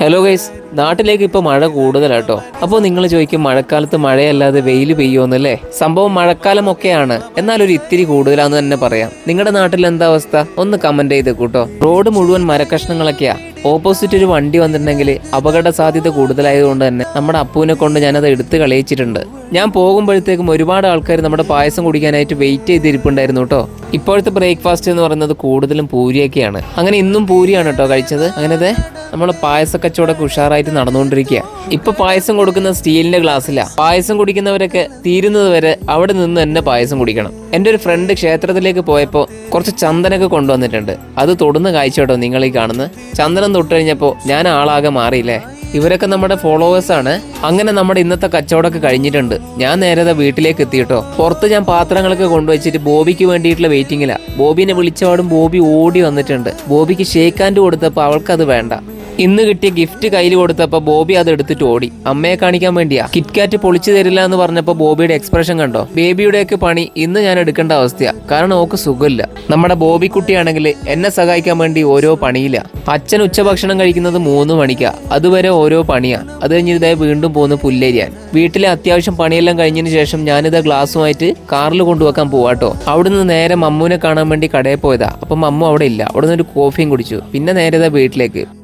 Hello guys നാട്ടിലേക്ക് ഇപ്പോൾ മഴ കൂടുതലാട്ടോ അപ്പോൾ നിങ്ങൾ ചോദിക്കും മഴക്കാലത്ത് മഴയല്ലാതെ വെയിൽ പെയ്യുമെന്നല്ലേ സംഭവം മഴക്കാലം ഒക്കെയാണ് എന്നാൽ ഒരു ഇത്തിരി കൂടുതലാന്ന് തന്നെ പറയാം. നിങ്ങളുടെ നാട്ടിൽ എന്താ അവസ്ഥ? ഒന്ന് കമന്റ് ചെയ്ത് കൂട്ടോ റോഡ് മുഴുവൻ മരക്കഷ്ണങ്ങളൊക്കെയാ. ഓപ്പോസിറ്റ് ഒരു വണ്ടി വന്നിട്ടുണ്ടെങ്കിൽ അപകട സാധ്യത കൂടുതലായതുകൊണ്ട് തന്നെ നമ്മുടെ അപ്പുവിനെ കൊണ്ട് ഞാനത് എടുത്ത് കളയിച്ചിട്ടുണ്ട്. ഞാൻ പോകുമ്പോഴത്തേക്കും ഒരുപാട് ആൾക്കാർ നമ്മുടെ പായസം കുടിക്കാനായിട്ട് വെയിറ്റ് ചെയ്തിരിപ്പുണ്ടായിരുന്നു കേട്ടോ ഇപ്പോഴത്തെ ബ്രേക്ക്ഫാസ്റ്റ് എന്ന് പറയുന്നത് കൂടുതലും പൂരിയൊക്കെയാണ്. അങ്ങനെ ഇന്നും പൂരിയാണ് കേട്ടോ കഴിച്ചത്. അങ്ങനത്തെ നമ്മൾ പായസ കച്ചവടമൊക്കെ ഉഷാറായിട്ട് നടന്നുകൊണ്ടിരിക്കുക ഇപ്പൊ പായസം കൊടുക്കുന്ന സ്റ്റീലിന്റെ ഗ്ലാസ്സിലാ. പായസം കുടിക്കുന്നവരൊക്കെ തീരുന്നത് വരെ അവിടെ നിന്ന് തന്നെ പായസം കുടിക്കണം. എന്റെ ഒരു ഫ്രണ്ട് ക്ഷേത്രത്തിലേക്ക് പോയപ്പോൾ കുറച്ച് ചന്ദനൊക്കെ കൊണ്ടുവന്നിട്ടുണ്ട്. അത് തൊടുന്ന കാഴ്ച കേട്ടോ നിങ്ങൾ ഈ കാണുന്നത് ചന്ദനം തൊട്ട് കഴിഞ്ഞപ്പോൾ ഞാൻ ആളാകെ മാറിയില്ലേ? ഇവരൊക്കെ നമ്മുടെ ഫോളോവേഴ്സ് ആണ്. അങ്ങനെ നമ്മുടെ ഇന്നത്തെ കച്ചവടമൊക്കെ കഴിഞ്ഞിട്ടുണ്ട്. ഞാൻ നേരെ വീട്ടിലേക്ക് എത്തിയിട്ടോ പുറത്ത് ഞാൻ പാത്രങ്ങളൊക്കെ കൊണ്ടുവച്ചിട്ട് ബോബിക്ക് വേണ്ടിയിട്ടുള്ള വെയിറ്റിംഗിലാ ബോബിനെ വിളിച്ചപാടും ബോബി ഓടി വന്നിട്ടുണ്ട്. ബോബിക്ക് ഷേക്ക് ഹാൻഡ് കൊടുത്തപ്പോൾ അവൾക്കത് വേണ്ട. ഇന്ന് കിട്ടിയ ഗിഫ്റ്റ് കയ്യിൽ കൊടുത്തപ്പോൾ ബോബി അത് എടുത്തിട്ട് ഓടി. അമ്മയെ കാണിക്കാൻ വേണ്ടിയാ. കിറ്റ്കാറ്റ് പൊളിച്ചു തരില്ല എന്ന് പറഞ്ഞപ്പോൾ ബോബിയുടെ എക്സ്പ്രഷൻ കണ്ടോ? ബേബിയുടെയൊക്കെ പണി ഇന്ന് ഞാൻ എടുക്കേണ്ട അവസ്ഥയാ. കാരണം ഓക്ക് സുഖമില്ല. നമ്മുടെ ബോബി കുട്ടിയാണെങ്കിൽ എന്നെ സഹായിക്കാൻ വേണ്ടി ഓരോ പണിയില്ല അച്ഛൻ ഉച്ചഭക്ഷണം കഴിക്കുന്നത് മൂന്ന് മണിക്കാ. അതുവരെ ഓരോ പണിയാ. അത് കഴിഞ്ഞ് വീണ്ടും പോകുന്ന പുല്ലേരിയാൻ. വീട്ടിലെ അത്യാവശ്യം പണിയെല്ലാം കഴിഞ്ഞതിന് ശേഷം ഞാനിത് ഗ്ലാസ്സുമായിട്ട് കാറിൽ കൊണ്ടുവെക്കാൻ പോവാട്ടോ അവിടുന്ന് നേരെ മമ്മൂനെ കാണാൻ വേണ്ടി കടയിൽ പോയതാ. അപ്പം മമ്മു അവിടെ ഇല്ല. അവിടെ നിന്ന് ഒരു കോഫിയും കുടിച്ചു. പിന്നെ നേരെ വീട്ടിലേക്ക്.